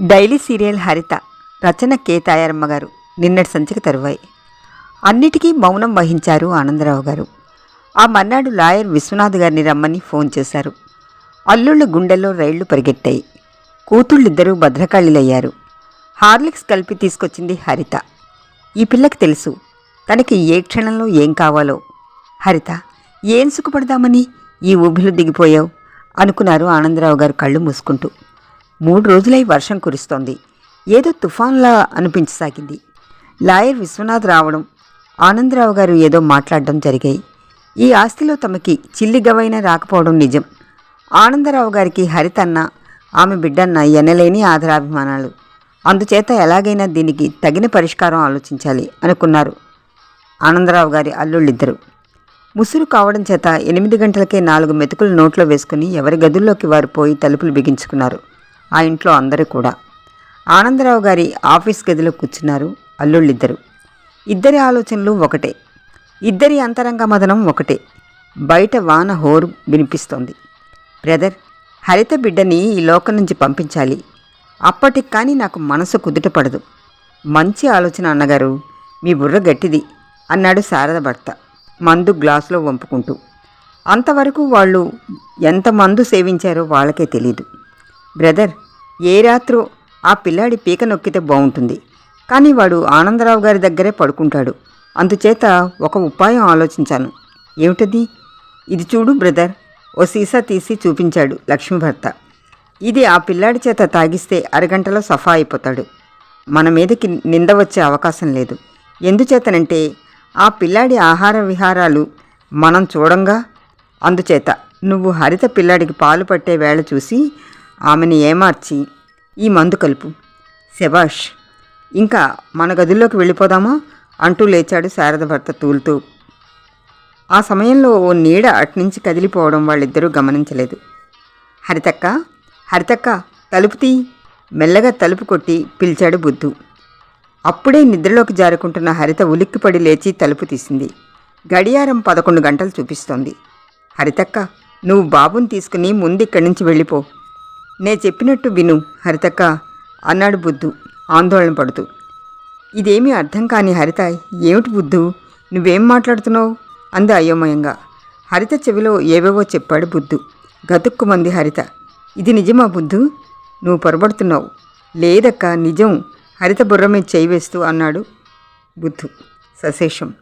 Daily serial Harita రచన K Tayaramma గారు. నిన్నటి సంచిక తరువాయి. అన్నిటికీ మౌనం వహించారు ఆనందరావు గారు. ఆ మర్నాడు లాయర్ విశ్వనాథ్ గారిని రమ్మని ఫోన్ చేశారు. అల్లుళ్ళ గుండెల్లో రైళ్ళు పరిగెత్తాయి కూతుళ్ళిద్దరూ భద్రకాళిలయ్యారు. హార్లిక్స్ కలిపి తీసుకొచ్చింది హరిత. ఈ పిల్లకి తెలుసు తనకి ఏ క్షణంలో ఏం కావాలో. హరిత ఏం సుఖపడదామని ఈ ఊబిలో దిగిపోయావు? అనుకున్నారు ఆనందరావు గారు కళ్ళు మూసుకుంటూ. మూడు రోజులై వర్షం కురుస్తోంది. ఏదో తుఫాన్లా అనిపించసాగింది. లాయర్ విశ్వనాథ్ రావడం ఆనందరావు గారు ఏదో మాట్లాడడం జరిగాయి. ఈ ఆస్తిలో తమకి చిల్లి గవైనా రాకపోవడం నిజం. ఆనందరావు గారికి హరితన్న ఆమె బిడ్డన్న ఎనలేని ఆదరాభిమానాలు. అందుచేత ఎలాగైనా దీనికి తగిన పరిష్కారం ఆలోచించాలి అనుకున్నారు ఆనందరావు గారి అల్లుళ్ళిద్దరు. ముసురు కావడం చేత ఎనిమిది గంటలకే నాలుగు మెతుకులు నోట్లో వేసుకుని ఎవరి గదుల్లోకి వారు పోయి తలుపులు బిగించుకున్నారు. ఆ ఇంట్లో అందరూ కూడా. ఆనందరావు గారి ఆఫీస్ గదిలో కూర్చున్నారు అల్లుళ్ళిద్దరు. ఇద్దరి ఆలోచనలు ఒకటే. ఇద్దరి అంతరంగ మదనం ఒకటే. బయట వాన హోరు వినిపిస్తోంది. బ్రదర్ హరిత బిడ్డని ఈ లోకం నుంచి పంపించాలి. అప్పటికి కానీ నాకు మనసు కుదుట పడదు. మంచి ఆలోచన అన్నగారు మీ బుర్ర గట్టిది అన్నాడు శారద భర్త మందు గ్లాసులో వంపుకుంటూ. అంతవరకు వాళ్ళు ఎంత మందు సేవించారో వాళ్ళకే తెలీదు. బ్రదర్ ఏ రాత్రో ఆ పిల్లాడి పీక నొక్కితే బాగుంటుంది కానీ వాడు ఆనందరావు గారి దగ్గరే పడుకుంటాడు. అందుచేత ఒక ఉపాయం ఆలోచించాను. ఏమిటది? ఇది చూడు బ్రదర్ ఓ సీసా తీసి చూపించాడు లక్ష్మీ భర్త ఇది ఆ పిల్లాడి చేత తాగిస్తే అరగంటలో సఫా అయిపోతాడు. మన మీదకి నింద వచ్చే అవకాశం లేదు. ఎందుచేతనంటే ఆ పిల్లాడి ఆహార విహారాలు మనం చూడంగా? అందుచేత నువ్వు హరిత పిల్లాడికి పాలు పట్టే వేళ చూసి ఆమెని ఏమార్చి ఈ మందు కలుపు. శబాష్ ఇంకా మన గదుల్లోకి వెళ్ళిపోదామా? అంటూ లేచాడు శారద భర్త తూలుతూ. ఆ సమయంలో ఓ నీడ అట్నుంచి కదిలిపోవడం వాళ్ళిద్దరూ గమనించలేదు. హరితక్క హరితక్క తలుపు తీ. మెల్లగా తలుపు కొట్టి పిలిచాడు బుద్ధు. అప్పుడే నిద్రలోకి జారుకుంటున్న హరిత ఉలిక్కిపడి లేచి తలుపు తీసింది. గడియారం పదకొండు గంటలు చూపిస్తోంది. హరితక్క నువ్వు బాబుని తీసుకుని ముందు ఇక్కడి నుంచి వెళ్ళిపో. నే చెప్పినట్టు విను హరితక్క. అన్నాడు బుద్ధు. ఆందోళన పడుతూ. ఇదేమీ అర్థం కాని హరిత ఏమిటి బుద్ధు? నువ్వేం మాట్లాడుతున్నావు? అంది అయోమయంగా. హరిత చెవిలో ఏవేవో చెప్పాడు బుద్ధు. గతుక్కుమంది హరిత. ఇది నిజమా బుద్ధు? నువ్వు పొరబడుతున్నావు. లేదక్క నిజం. హరిత బుర్ర మీద చేయి వేస్తూ అన్నాడు బుద్ధు. సశేషం.